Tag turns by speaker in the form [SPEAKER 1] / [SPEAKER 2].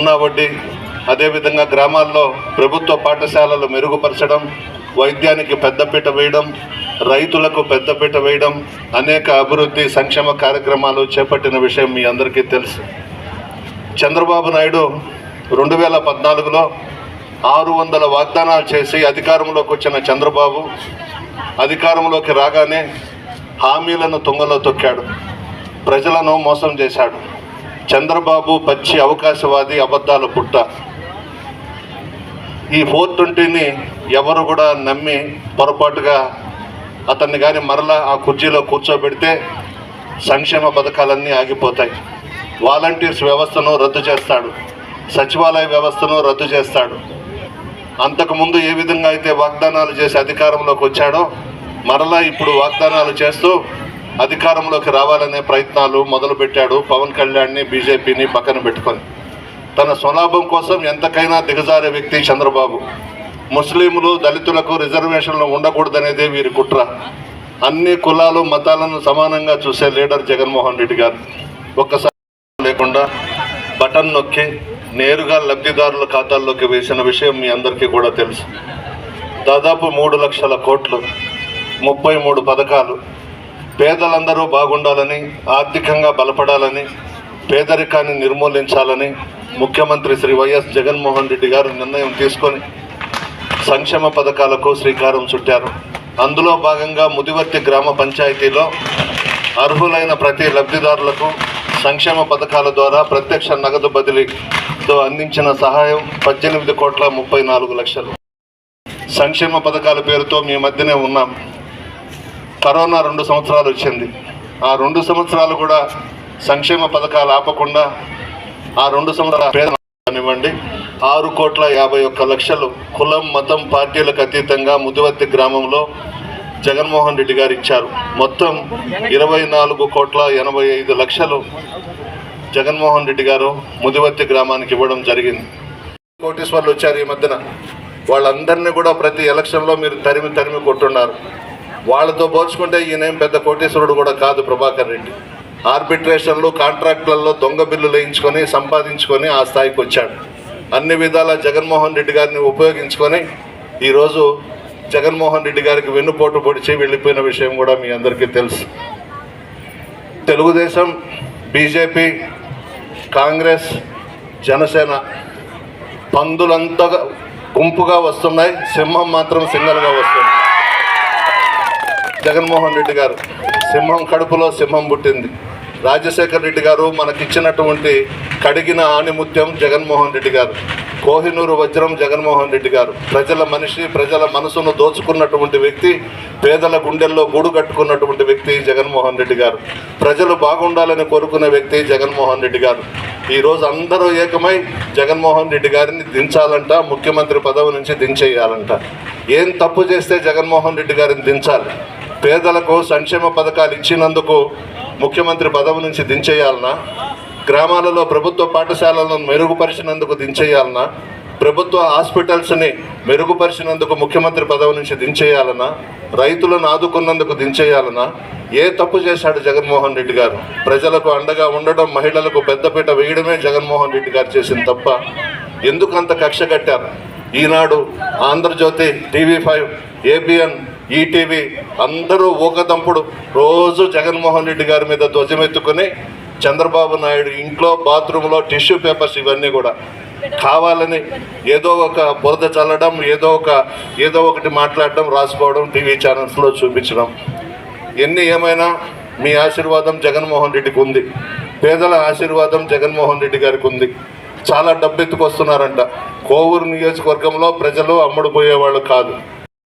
[SPEAKER 1] సున్నా వడ్డీ అదేవిధంగా గ్రామాల్లో ప్రభుత్వ పాఠశాలలు మెరుగుపరచడం వైద్యానికి పెద్దపీట వేయడం రైతులకు పెద్దపీట వేయడం అనేక అభివృద్ధి సంక్షేమ కార్యక్రమాలు చేపట్టిన విషయం మీ అందరికీ తెలుసు. చంద్రబాబు నాయుడు రెండు వేల పద్నాలుగులో ఆరు వందల వాగ్దానాలు చేసి అధికారంలోకి వచ్చిన చంద్రబాబు అధికారంలోకి రాగానే హామీలను తుంగలో తొక్కాడు. ప్రజలను మోసం చేశాడు. చంద్రబాబు పచ్చి అవకాశవాది అబద్ధాల పుట్ట. ఈ ఫోర్ ట్వంటీని ఎవరు కూడా నమ్మి పొరపాటుగా అతన్ని కానీ మరలా ఆ కుర్చీలో కూర్చోబెడితే సంక్షేమ పథకాలన్నీ ఆగిపోతాయి. వాలంటీర్స్ వ్యవస్థను రద్దు చేస్తాడు. సచివాలయ వ్యవస్థను రద్దు చేస్తాడు. అంతకుముందు ఏ విధంగా అయితే వాగ్దానాలు చేసి అధికారంలోకి వచ్చాడో మరలా ఇప్పుడు వాగ్దానాలు చేస్తూ అధికారంలోకి రావాలనే ప్రయత్నాలు మొదలుపెట్టాడు పవన్ కళ్యాణ్ని బీజేపీని పక్కన పెట్టుకొని. తన స్వలాభం కోసం ఎంతకైనా దిగజారే వ్యక్తి చంద్రబాబు. ముస్లింలు దళితులకు రిజర్వేషన్లు ఉండకూడదనేదే వీరి కుట్ర. అన్ని కులాలు మతాలను సమానంగా చూసే లీడర్ జగన్మోహన్ రెడ్డి గారు. ఒక్కసారి లేకుండా బటన్ నొక్కి నేరుగా లబ్ధిదారుల ఖాతాల్లోకి వేసిన విషయం మీ అందరికీ కూడా తెలుసు. దాదాపు మూడు లక్షల కోట్లు ముప్పై మూడు పథకాలు పేదలందరూ బాగుండాలని ఆర్థికంగా బలపడాలని పేదరికాన్ని నిర్మూలించాలని ముఖ్యమంత్రి శ్రీ వైఎస్ జగన్మోహన్ రెడ్డి గారు నిర్ణయం తీసుకొని సంక్షేమ పథకాలకు శ్రీకారం చుట్టారు. అందులో భాగంగా ముదివర్తి గ్రామ పంచాయతీలో అర్హులైన ప్రతి లబ్ధిదారులకు సంక్షేమ పథకాల ద్వారా ప్రత్యక్ష నగదు బదిలీతో అందించిన సహాయం పద్దెనిమిది కోట్ల ముప్పై నాలుగు లక్షలు. సంక్షేమ పథకాల పేరుతో మీ మధ్యనే ఉన్నాం. కరోనా రెండు సంవత్సరాలు వచ్చింది. ఆ రెండు సంవత్సరాలు కూడా సంక్షేమ పథకాలు ఆపకుండా ఆ రెండు సంవత్సరాల పేద కానివ్వండి ఆరు కోట్ల యాభై ఒక్క లక్షలు కులం మతం పార్టీలకు అతీతంగా ముదివత్తి గ్రామంలో జగన్మోహన్ రెడ్డి గారు ఇచ్చారు. మొత్తం ఇరవై నాలుగు కోట్ల ఎనభై ఐదు లక్షలు జగన్మోహన్ రెడ్డి గారు ముదివత్తి గ్రామానికి ఇవ్వడం జరిగింది. కోటీశ్వర్లు వచ్చారు ఈ మధ్యన. వాళ్ళందరినీ కూడా ప్రతి ఎలక్షన్లో మీరు తరిమి తరిమి కొట్టున్నారు. వాళ్ళతో పోల్చుకుంటే ఈయనేం పెద్ద కోటేశ్వరుడు కూడా కాదు ప్రభాకర్ రెడ్డి. ఆర్బిట్రేషన్లు కాంట్రాక్టులలో దొంగ బిల్లులు వేయించుకొని సంపాదించుకొని ఆ స్థాయికి వచ్చాడు. అన్ని విధాల జగన్మోహన్ రెడ్డి గారిని ఉపయోగించుకొని ఈరోజు జగన్మోహన్ రెడ్డి గారికి వెన్నుపోటు పొడిచి వెళ్ళిపోయిన విషయం కూడా మీ అందరికీ తెలుసు. తెలుగుదేశం బీజేపీ కాంగ్రెస్ జనసేన పందులంతా గుంపుగా వస్తున్నాయి సింహం మాత్రం సింగల్గా వస్తుంది. జగన్మోహన్ రెడ్డి గారు. సింహం కడుపులో సింహం పుట్టింది. రాజశేఖర్ రెడ్డి గారు మనకిచ్చినటువంటి కడిగిన ఆణిముత్యం జగన్మోహన్ రెడ్డి గారు. కోహినూరు వజ్రం జగన్మోహన్ రెడ్డి గారు. ప్రజల మనిషి ప్రజల మనసును దోచుకున్నటువంటి వ్యక్తి పేదల గుండెల్లో గూడు కట్టుకున్నటువంటి వ్యక్తి జగన్మోహన్ రెడ్డి గారు. ప్రజలు బాగుండాలని కోరుకునే వ్యక్తి జగన్మోహన్ రెడ్డి గారు. ఈరోజు అందరూ ఏకమై జగన్మోహన్ రెడ్డి గారిని దించాలంట ముఖ్యమంత్రి పదవి నుంచి దించేయాలంట. ఏం తప్పు చేస్తే జగన్మోహన్ రెడ్డి గారిని దించాలి? పేదలకు సంక్షేమ పథకాలు ఇచ్చినందుకు ముఖ్యమంత్రి పదవి నుంచి దించేయాలనా గ్రామాలలో ప్రభుత్వ పాఠశాలలను మెరుగుపరిచినందుకు దించేయాలనా ప్రభుత్వ హాస్పిటల్స్ని మెరుగుపరిచినందుకు ముఖ్యమంత్రి పదవి నుంచి దించేయాలనా రైతులను ఆదుకున్నందుకు దించేయాలనా ఏ తప్పు చేశాడు జగన్మోహన్ రెడ్డి గారు? ప్రజలకు అండగా ఉండడం మహిళలకు పెద్దపీట వేయడమే జగన్మోహన్ రెడ్డి గారు చేసిన తప్ప ఎందుకు అంత కక్ష కట్టారు? Eenadu Andhra Jyothi TV five ABN ETV అందరూ ఊకదంపుడు. రోజు జగన్మోహన్ రెడ్డి గారి మీద ధ్వజమెత్తుకుని చంద్రబాబు నాయుడు ఇంట్లో బాత్రూంలో టిష్యూ పేపర్స్ ఇవన్నీ కూడా. కావాలని ఏదో ఒక బురద చల్లడం ఏదో ఒక ఏదో ఒకటి మాట్లాడడం రాసుకోవడం టీవీ ఛానల్స్లో చూపించడం. ఎన్ని ఏమైనా మీ ఆశీర్వాదం జగన్మోహన్ రెడ్డికి ఉంది. పేదల ఆశీర్వాదం జగన్మోహన్ రెడ్డి గారికి ఉంది. చాలా డబ్బు ఎత్తుకొస్తున్నారంట కోవూరు నియోజకవర్గంలో ప్రజలు అమ్ముడుపోయేవాళ్ళు కాదు.